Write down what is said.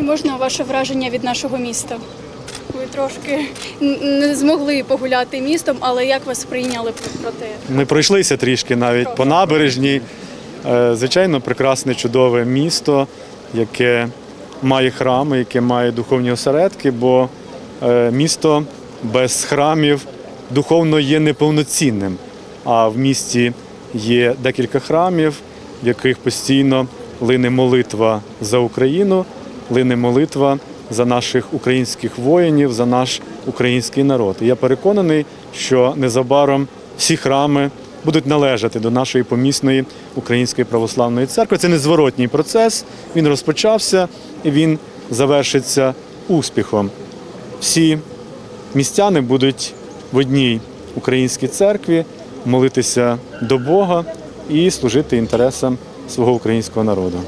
І можна ваше враження від нашого міста? Ви трошки не змогли погуляти містом, але як вас прийняли про те? Ми пройшлися трішки навіть по набережній. Е, Звичайно, прекрасне, чудове місто, яке має храми, яке має духовні осередки, бо е, місто без храмів духовно є неповноцінним. А в місті є декілька храмів, в яких постійно лине молитва за Україну, лине молитва за наших українських воїнів, за наш український народ. І я переконаний, що незабаром всі храми будуть належати до нашої помісної української православної церкви. Це незворотній процес. Він розпочався і він завершиться успіхом. Всі містяни будуть в одній українській церкві молитися до Бога і служити інтересам свого українського народу.